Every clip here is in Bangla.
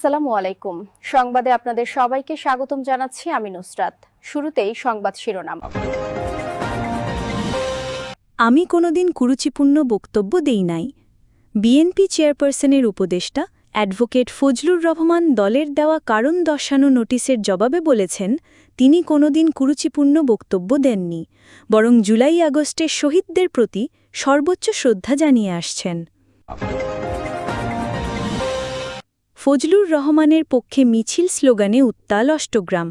আসসালামু আলাইকুম। সংবাদে আপনাদের সবাইকে স্বাগতম জানাচ্ছি আমি নুসরাত। শুরুতেই সংবাদ শিরোনাম। আমি কোনোদিন কুরুচিপূর্ণ বক্তব্য দেই নাই। বিএনপি চেয়ারপারসনের উপদেষ্টা অ্যাডভোকেট ফজলুর রহমান দলের দেওয়া কারণ দর্শানো নোটিশের জবাবে বলেছেন, তিনি কোনোদিন কুরুচিপূর্ণ বক্তব্য দেননি, বরং জুলাই আগস্টের শহীদদের প্রতি সর্বোচ্চ শ্রদ্ধা জানিয়ে আসছেন। ফজলুর রহমানের পক্ষে মিছিল স্লোগানে উত্তাল অষ্টগ্রাম।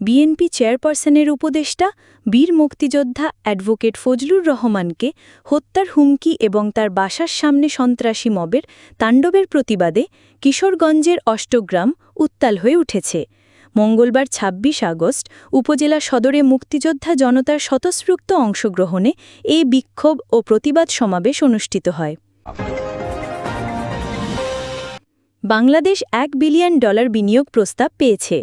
বিএনপি চেয়ারপারসনের উপদেষ্টা, বীর মুক্তিযোদ্ধা অ্যাডভোকেট ফজলুর রহমানকে হত্যার হুমকি এবং তার বাসার সামনে সন্ত্রাসী মবের তাণ্ডবের প্রতিবাদে কিশোরগঞ্জের অষ্টগ্রাম উত্তাল হয়ে উঠেছে। মঙ্গলবার ২৬ আগস্ট উপজেলা সদরে মুক্তিযোদ্ধা জনতার স্বতঃস্ফূর্ত অংশগ্রহণে এই বিক্ষোভ ও প্রতিবাদ সমাবেশ অনুষ্ঠিত হয়। বাংলাদেশ এক বিলিয়ন ডলার বিনিয়োগ প্রস্তাব পেয়েছে।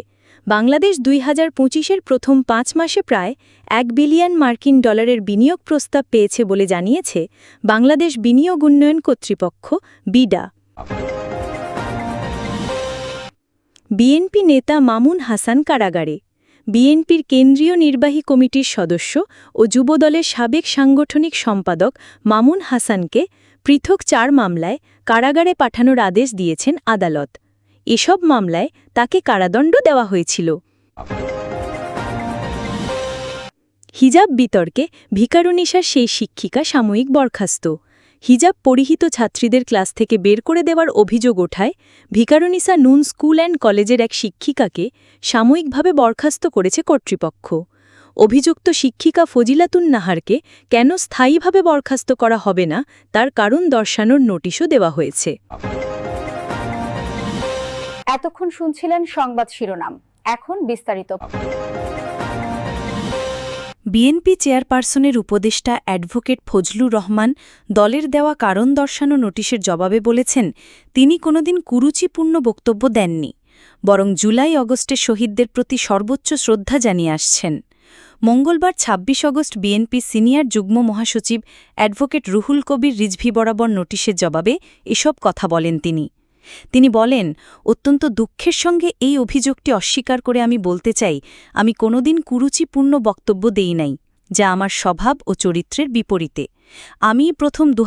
বাংলাদেশ দুই হাজার পঁচিশের প্রথম পাঁচ মাসে প্রায় এক বিলিয়ন মার্কিন ডলারের বিনিয়োগ প্রস্তাব পেয়েছে বলে জানিয়েছে বাংলাদেশ বিনিয়োগ উন্নয়ন কর্তৃপক্ষ, বিডা। বিএনপি নেতা মামুন হাসান কারাগারে। বিএনপির কেন্দ্রীয় নির্বাহী কমিটির সদস্য ও যুবদলের সাবেক সাংগঠনিক সম্পাদক মামুন হাসানকে পৃথক চার মামলায় কারাগারে পাঠানোর আদেশ দিয়েছেন আদালত। এসব মামলায় তাকে কারাদণ্ড দেওয়া হয়েছিল। হিজাব বিতর্কে ভিকারুনিশার সেই শিক্ষিকা সাময়িক বরখাস্ত। হিজাব পরিহিত ছাত্রীদের ক্লাস থেকে বের করে দেওয়ার অভিযোগ ওঠায় ভিকারুনিসা নুন স্কুল অ্যান্ড কলেজের এক শিক্ষিকাকে সাময়িকভাবে বরখাস্ত করেছে কর্তৃপক্ষ। অভিযুক্ত শিক্ষিকা ফজিলাতুন নাহারকে কেন স্থায়ীভাবে বরখাস্ত করা হবে না তার কারণ দর্শানোর নোটিশও দেওয়া হয়েছে। এতক্ষণ শুনছিলেন সংবাদ শিরোনাম। এখন বিস্তারিত। বিএনপি চেয়ারপারসনের উপদেষ্টা অ্যাডভোকেট ফজলুর রহমান দলের দেওয়া কারণ দর্শানো নোটিশের জবাবে বলেছেন তিনি কোনোদিন কুরুচিপূর্ণ বক্তব্য দেননি বরং জুলাই অগস্টে শহীদদের প্রতি সর্বোচ্চ শ্রদ্ধা জানিয়ে আসছেন। মঙ্গলবার ২৬ আগস্ট বিএনপি সিনিয়র যুগ্ম মহাসচিব অ্যাডভোকেট রুহুল কবির রিজভি বরাবর নোটিশের জবাবে এসব কথা বলেন তিনি। তিনি বলেন, অত্যন্ত দুঃখের সঙ্গে এই অভিযোগটি অস্বীকার করে আমি বলতে চাই, আমি কোনোদিন কুরুচিপূর্ণ বক্তব্য দেই নাই। যা আমার স্বভাব ও চরিত্রের বিপরীতে। আমি প্রথম দু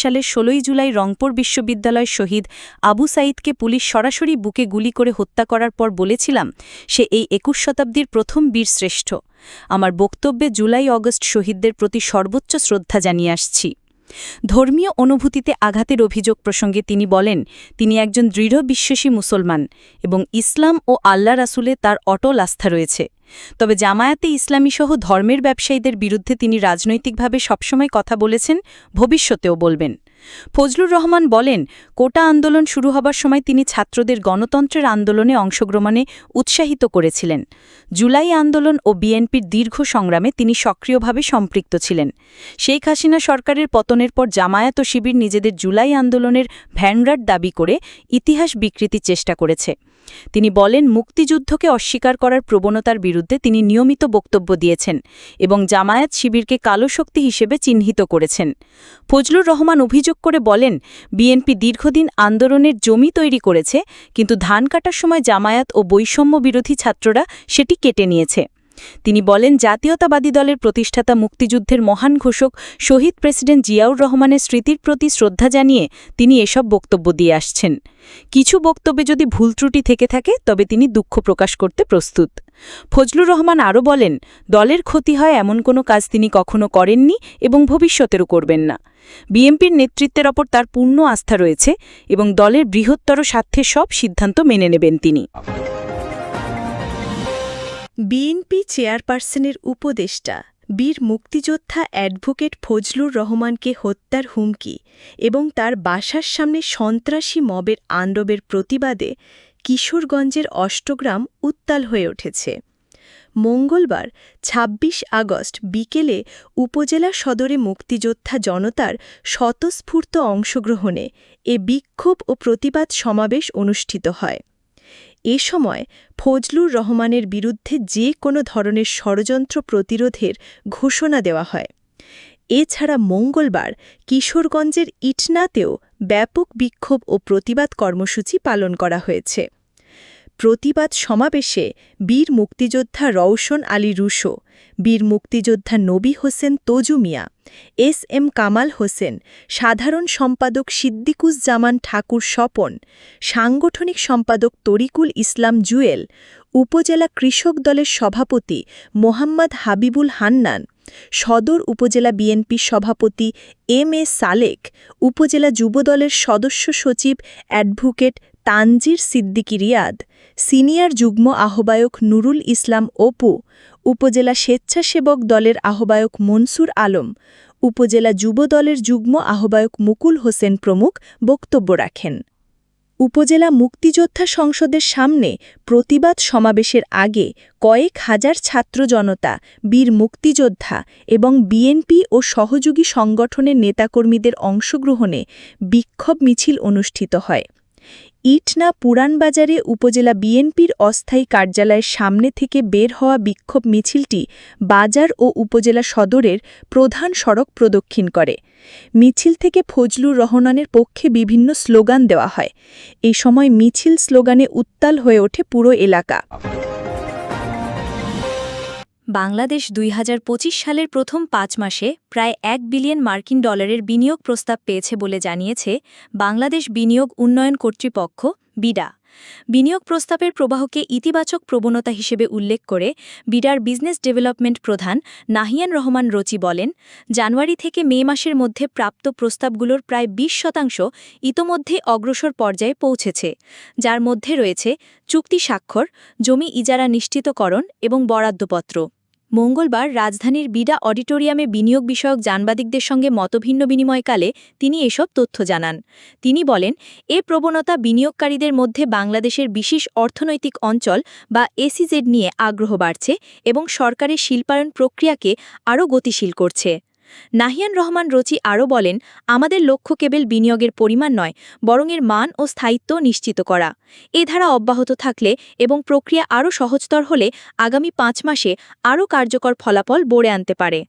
সালের ১৬ই জুলাই রংপুর বিশ্ববিদ্যালয় শহীদ আবু সাঈদকে পুলিশ সরাসরি বুকে গুলি করে হত্যা করার পর বলেছিলাম, সে এই একুশ শতাব্দীর প্রথম বীর শ্রেষ্ঠ। আমার বক্তব্যে জুলাই অগস্ট শহীদদের প্রতি সর্বোচ্চ শ্রদ্ধা জানিয়ে আসছি। ধর্মীয় অনুভূতিতে আঘাতের অভিযোগ প্রসঙ্গে তিনি বলেন, তিনি একজন দৃঢ় বিশ্বাসী মুসলমান এবং ইসলাম ও আল্লাহ রাসুলে তার অটল আস্থা রয়েছে। তবে জামায়াতে ইসলামী সহ ধর্মের ব্যবসায়ীদের বিরুদ্ধে তিনি রাজনৈতিকভাবে সবসময় কথা বলেছেন, ভবিষ্যতেও বলবেন। ফজলুর রহমান বলেন, কোটা আন্দোলন শুরু হবার সময় তিনি ছাত্রদের গণতন্ত্রের আন্দোলনে অংশগ্রহণে উৎসাহিত করেছিলেন। জুলাই আন্দোলন ও বিএনপির দীর্ঘ সংগ্রামে তিনি সক্রিয়ভাবে সম্পৃক্ত ছিলেন। শেখ হাসিনা সরকারের পতনের পর জামায়াত শিবির নিজেদের জুলাই আন্দোলনের ভ্যানরাট দাবি করে ইতিহাস বিকৃতির চেষ্টা করেছে। তিনি বলেন, মুক্তিযুদ্ধকে অস্বীকার করার প্রবণতার বিরুদ্ধে তিনি নিয়মিত বক্তব্য দিয়েছেন এবং জামায়াত শিবিরকে কালো শক্তি হিসেবে চিহ্নিত করেছেন। ফজলুর রহমান অভিযোগ করে বলেন, বিএনপি দীর্ঘদিন আন্দোলনের জমি তৈরি করেছে, কিন্তু ধান কাটার সময় জামায়াত ও বৈষম্য বিরোধী ছাত্ররা সেটি কেটে নিয়েছে। তিনি বলেন, জাতীয়তাবাদী দলের প্রতিষ্ঠাতা মুক্তিযুদ্ধের মহান ঘোষক শহীদ প্রেসিডেন্ট জিয়াউর রহমানের স্মৃতির প্রতি শ্রদ্ধা জানিয়ে তিনি এসব বক্তব্য দিয়ে আসছেন। কিছু বক্তব্যে যদি ভুল ত্রুটি থেকে থাকে, তবে তিনি দুঃখ প্রকাশ করতে প্রস্তুত। ফজলুর রহমান আরও বলেন, দলের ক্ষতি হয় এমন কোনো কাজ তিনি কখনো করেননি এবং ভবিষ্যতেরও করবেন না। বিএনপির নেতৃত্বের ওপর তার পূর্ণ আস্থা রয়েছে এবং দলের বৃহত্তর স্বার্থে সব সিদ্ধান্ত মেনে নেবেন তিনি। বিএনপি চেয়ারপারসনের উপদেষ্টা, বীর মুক্তিযোদ্ধা অ্যাডভোকেট ফজলুর রহমানকে হত্যার হুমকি এবং তার বাসার সামনে সন্ত্রাসী মবের আণ্ডবের প্রতিবাদে কিশোরগঞ্জের অষ্টগ্রাম উত্তাল হয়ে উঠেছে। মঙ্গলবার ২৬ আগস্ট বিকেলে উপজেলা সদরে মুক্তিযোদ্ধা জনতার স্বতঃস্ফূর্ত অংশগ্রহণে এ বিক্ষোভ ও প্রতিবাদ সমাবেশ অনুষ্ঠিত হয়। এ সময় ফজলুর রহমানের বিরুদ্ধে যে কোনো ধরনের ষড়যন্ত্র প্রতিরোধের ঘোষণা দেওয়া হয়। এছাড়া মঙ্গলবার কিশোরগঞ্জের ইটনাতেও ব্যাপক বিক্ষোভ ও প্রতিবাদ কর্মসূচি পালন করা হয়েছে। প্রতিবাদ সমাবেশে বীর মুক্তিযোদ্ধা রওশন আলী রুশো, বীর মুক্তিযোদ্ধা নবী হোসেন তজু মিয়া, এস এম কামাল হোসেন, সাধারণ সম্পাদক সিদ্দিকুজ্জামান ঠাকুর স্বপন, সাংগঠনিক সম্পাদক তরিকুল ইসলাম জুয়েল, উপজেলা কৃষক দলের সভাপতি মোহাম্মদ হাবিবুল হান্নান, সদর উপজেলা বিএনপি সভাপতি এম এ সালেক, উপজেলা যুবদলের সদস্য সচিব অ্যাডভোকেট তানজির সিদ্দিকী রিয়াদ, সিনিয়র যুগ্ম আহ্বায়ক নুরুল ইসলাম অপু, উপজেলা স্বেচ্ছাসেবক দলের আহ্বায়ক মনসুর আলম, উপজেলা যুবদলের যুগ্ম আহ্বায়ক মুকুল হোসেন প্রমুখ বক্তব্য রাখেন। উপজেলা মুক্তিযোদ্ধা সংসদের সামনে প্রতিবাদ সমাবেশের আগে কয়েক হাজার ছাত্র জনতা, বীর মুক্তিযোদ্ধা এবং বিএনপি ও সহযোগী সংগঠনের নেতাকর্মীদের অংশগ্রহণে বিক্ষোভ মিছিল অনুষ্ঠিত হয়। ইটনা পুরানবাজারে উপজেলা বিএনপির অস্থায়ী কার্যালয়ের সামনে থেকে বের হওয়া বিক্ষোভ মিছিলটি বাজার ও উপজেলা সদরের প্রধান সড়ক প্রদক্ষিণ করে। মিছিল থেকে ফজলুর রহমানের পক্ষে বিভিন্ন স্লোগান দেওয়া হয়। এই সময় মিছিল স্লোগানে উত্তাল হয়ে ওঠে পুরো এলাকা। বাংলাদেশ দুই হাজার পঁচিশ সালের প্রথম পাঁচ মাসে প্রায় এক বিলিয়ন মার্কিন ডলারের বিনিয়োগ প্রস্তাব পেয়েছে বলে জানিয়েছে বাংলাদেশ বিনিয়োগ উন্নয়ন কর্তৃপক্ষ, বিডা। বিনিয়োগ প্রস্তাবের প্রবাহকে ইতিবাচক প্রবণতা হিসেবে উল্লেখ করে বিডার বিজনেস ডেভেলপমেন্ট প্রধান নাহিয়ান রহমান রচি বলেন, জানুয়ারি থেকে মে মাসের মধ্যে প্রাপ্ত প্রস্তাবগুলোর প্রায় ২০ শতাংশ ইতোমধ্যে অগ্রসর পর্যায়ে পৌঁছেছে, যার মধ্যে রয়েছে চুক্তি স্বাক্ষর, জমি ইজারা নিশ্চিতকরণ এবং বরাদ্দপত্র। মঙ্গলবার রাজধানীর বিডা অডিটোরিয়ামে বিনিয়োগ বিষয়ক জানবাদিকদের সঙ্গে মতভিন্ন বিনিময়কালে তিনি এসব তথ্য জানান। তিনি বলেন, এ প্রবণতা বিনিয়োগকারীদের মধ্যে বাংলাদেশের বিশেষ অর্থনৈতিক অঞ্চল বা এসিজেড নিয়ে আগ্রহ বাড়ছে এবং সরকারের শিল্পায়ন প্রক্রিয়াকে আরও গতিশীল করছে। নাহিয়ান রহমান রচি আরও বলেন, আমাদের লক্ষ্য কেবল বিনিয়োগের পরিমাণ নয়, বরং এর মান ও স্থায়িত্ব নিশ্চিত করা। এ ধারা অব্যাহত থাকলে এবং প্রক্রিয়া আরও সহজতর হলে আগামী পাঁচ মাসে আরও কার্যকর ফলাফল বড়ে আনতে পারে।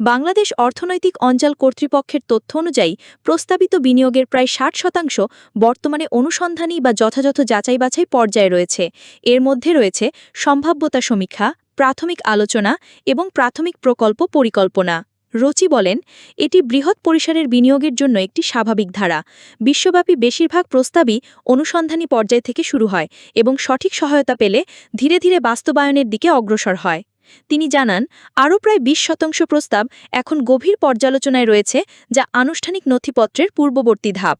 বাংলাদেশ অর্থনৈতিক অঞ্চল কর্তৃপক্ষের তথ্য অনুযায়ী, প্রস্তাবিত বিনিয়োগের প্রায় ষাট শতাংশ বর্তমানে অনুসন্ধানী বা যথাযথ যাচাই বাছাই পর্যায়ে রয়েছে। এর মধ্যে রয়েছে সম্ভাব্যতা সমীক্ষা, প্রাথমিক আলোচনা এবং প্রাথমিক প্রকল্প পরিকল্পনা। রচি বলেন, এটি বৃহৎ পরিসরের বিনিয়োগের জন্য একটি স্বাভাবিক ধারা। বিশ্বব্যাপী বেশিরভাগ প্রস্তাবই অনুসন্ধানী পর্যায় থেকে শুরু হয় এবং সঠিক সহায়তা পেলে ধীরে ধীরে বাস্তবায়নের দিকে অগ্রসর হয়। তিনি জানান, আরও প্রায় ২০ শতাংশ প্রস্তাব এখন গভীর পর্যালোচনায় রয়েছে যা আনুষ্ঠানিক নথিপত্রের পূর্ববর্তী ধাপ।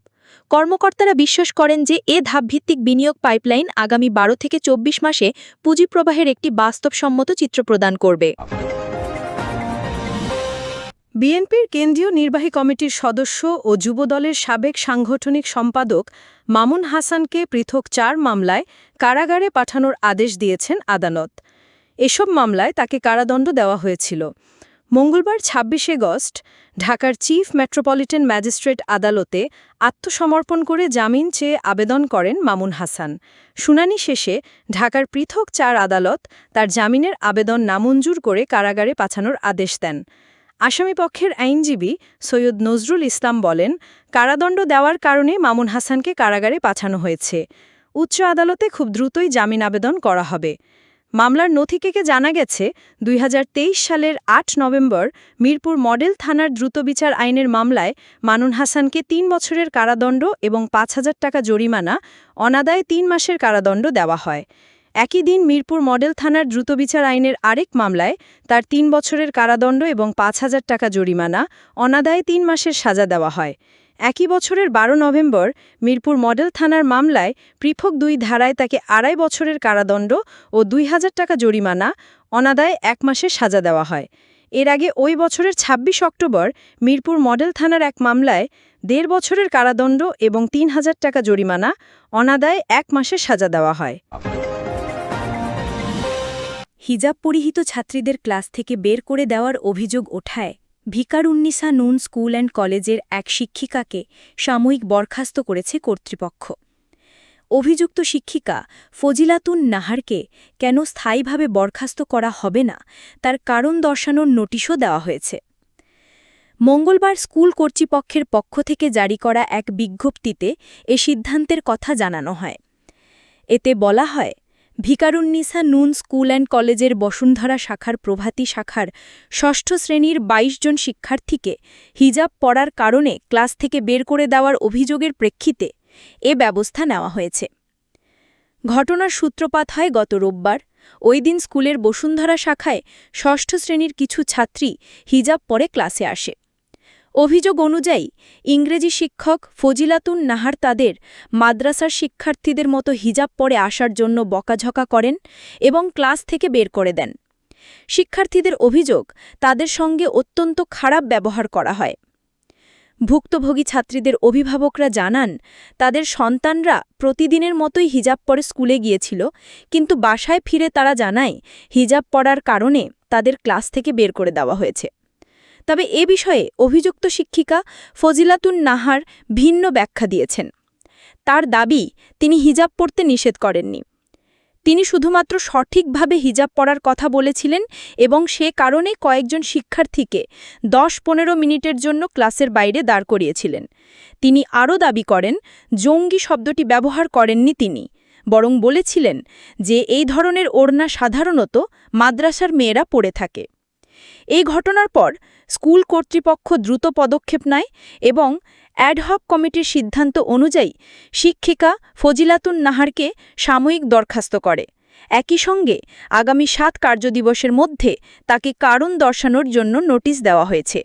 কর্মকর্তারা বিশ্বাস করেন যে এ ধাপভিত্তিক বিনিয়োগ পাইপলাইন আগামী বারো থেকে চব্বিশ মাসে পুঁজি প্রবাহের একটি বাস্তবসম্মত চিত্র প্রদান করবে। বিএনপির কেন্দ্রীয় নির্বাহী কমিটির সদস্য ও যুবদলের সাবেক সাংগঠনিক সম্পাদক মামুন হাসানকে পৃথক চার মামলায় কারাগারে পাঠানোর আদেশ দিয়েছেন আদালত। এসব মামলায় তাকে কারাদণ্ড দেওয়া হয়েছিল। মঙ্গলবার ২৬ আগস্ট ঢাকার চিফ মেট্রোপলিটন ম্যাজিস্ট্রেট আদালতে আত্মসমর্পণ করে জামিন চেয়ে আবেদন করেন মামুন হাসান। শুনানি শেষে ঢাকার পৃথক চার আদালত তার জামিনের আবেদন নামঞ্জুর করে কারাগারে পাঠানোর আদেশ দেন। আসামিপক্ষের আইনজীবী সৈয়দ নজরুল ইসলাম বলেন, কারাদণ্ড দেওয়ার কারণে মামুন হাসানকে কারাগারে পাঠানো হয়েছে। উচ্চ আদালতে খুব দ্রুতই জামিন আবেদন করা হবে। মামলার নথি থেকে জানা গেছে, দুই হাজার তেইশ সালের আট নভেম্বর মিরপুর মডেল থানার দ্রুতবিচার আইনের মামলায় মানুন হাসানকে তিন বছরের কারাদণ্ড এবং পাঁচ হাজার টাকা জরিমানা, অনাদায় তিন মাসের কারাদণ্ড দেওয়া হয়। একই দিন মিরপুর মডেল থানার দ্রুতবিচার আইনের আরেক মামলায় তার তিন বছরের কারাদণ্ড এবং পাঁচ হাজার টাকা জরিমানা, অনাদায়ে তিন মাসের সাজা দেওয়া হয়। একই বছরের বারো নভেম্বর মিরপুর মডেল থানার মামলায় পৃথক দুই ধারায় তাকে আড়াই বছরের কারাদণ্ড ও দুই হাজার টাকা জরিমানা, অনাদায়ে এক মাসের সাজা দেওয়া হয়। এর আগে ওই বছরের ২৬ অক্টোবর মিরপুর মডেল থানার এক মামলায় দেড় বছরের কারাদণ্ড এবং তিন হাজার টাকা জরিমানা, অনাদায়ে এক মাসের সাজা দেওয়া হয়। হিজাব পরিহিত ছাত্রীদের ক্লাস থেকে বের করে দেওয়ার অভিযোগ ওঠায় ভিকারুন্নিসা নুন স্কুল অ্যান্ড কলেজের এক শিক্ষিকাকে সাময়িক বরখাস্ত করেছে কর্তৃপক্ষ। অভিযুক্ত শিক্ষিকা ফজিলাতুন নাহারকে কেন স্থায়ীভাবে বরখাস্ত করা হবে না, তার কারণ দর্শানোর নোটিশও দেওয়া হয়েছে। মঙ্গলবার স্কুল কর্তৃপক্ষের পক্ষ থেকে জারি করা এক বিজ্ঞপ্তিতে এ সিদ্ধান্তের কথা জানানো হয়। এতে বলা হয় ভিকারুন্নিসা নুন স্কুল অ্যান্ড কলেজের বসুন্ধরা শাখার প্রভাতী শাখার ষষ্ঠ শ্রেণির ২২ জন শিক্ষার্থীকে হিজাব পড়ার কারণে ক্লাস থেকে বের করে দেওয়ার অভিযোগের প্রেক্ষিতে এ ব্যবস্থা নেওয়া হয়েছে। ঘটনার সূত্রপাত হয় গত রোববার। ওই দিন স্কুলের বসুন্ধরা শাখায় ষষ্ঠ শ্রেণির কিছু ছাত্রী হিজাব পরে ক্লাসে আসে। অভিযোগ অনুযায়ী, ইংরেজি শিক্ষক ফজিলাতুন নাহার তাদের মাদ্রাসার শিক্ষার্থীদের মতো হিজাব পরে আসার জন্য বকাঝকা করেন এবং ক্লাস থেকে বের করে দেন। শিক্ষার্থীদের অভিযোগ, তাদের সঙ্গে অত্যন্ত খারাপ ব্যবহার করা হয়। ভুক্তভোগী ছাত্রীদের অভিভাবকরা জানান, তাদের সন্তানরা প্রতিদিনের মতোই হিজাব পরে স্কুলে গিয়েছিল, কিন্তু বাসায় ফিরে তারা জানায়, হিজাব পড়ার কারণে তাদের ক্লাস থেকে বের করে দেওয়া হয়েছে। তবে এ বিষয়ে অভিযুক্ত শিক্ষিকা ফজিলাতুন নাহার ভিন্ন ব্যাখ্যা দিয়েছেন। তার দাবি, তিনি হিজাব পড়তে নিষেধ করেননি। তিনি শুধুমাত্র সঠিকভাবে হিজাব পড়ার কথা বলেছিলেন এবং সে কারণে কয়েকজন শিক্ষার্থীকে দশ পনেরো মিনিটের জন্য ক্লাসের বাইরে দাঁড় করিয়েছিলেন। তিনি আরও দাবি করেন, জঙ্গি শব্দটি ব্যবহার করেননি তিনি, বরং বলেছিলেন যে এই ধরনের ওড়না সাধারণত মাদ্রাসার মেয়েরা পড়ে থাকে। এই ঘটনার পর স্কুল কর্তৃপক্ষ দ্রুত পদক্ষেপ নেয় এবং অ্যাডহক কমিটির সিদ্ধান্ত অনুযায়ী শিক্ষিকা ফজিলাতুন নাহারকে সাময়িক দরখাস্ত করে। একই সঙ্গে আগামী সাত কার্যদিবসের মধ্যে তাকে কারণ দর্শানোর জন্য নোটিশ দেওয়া হয়েছে।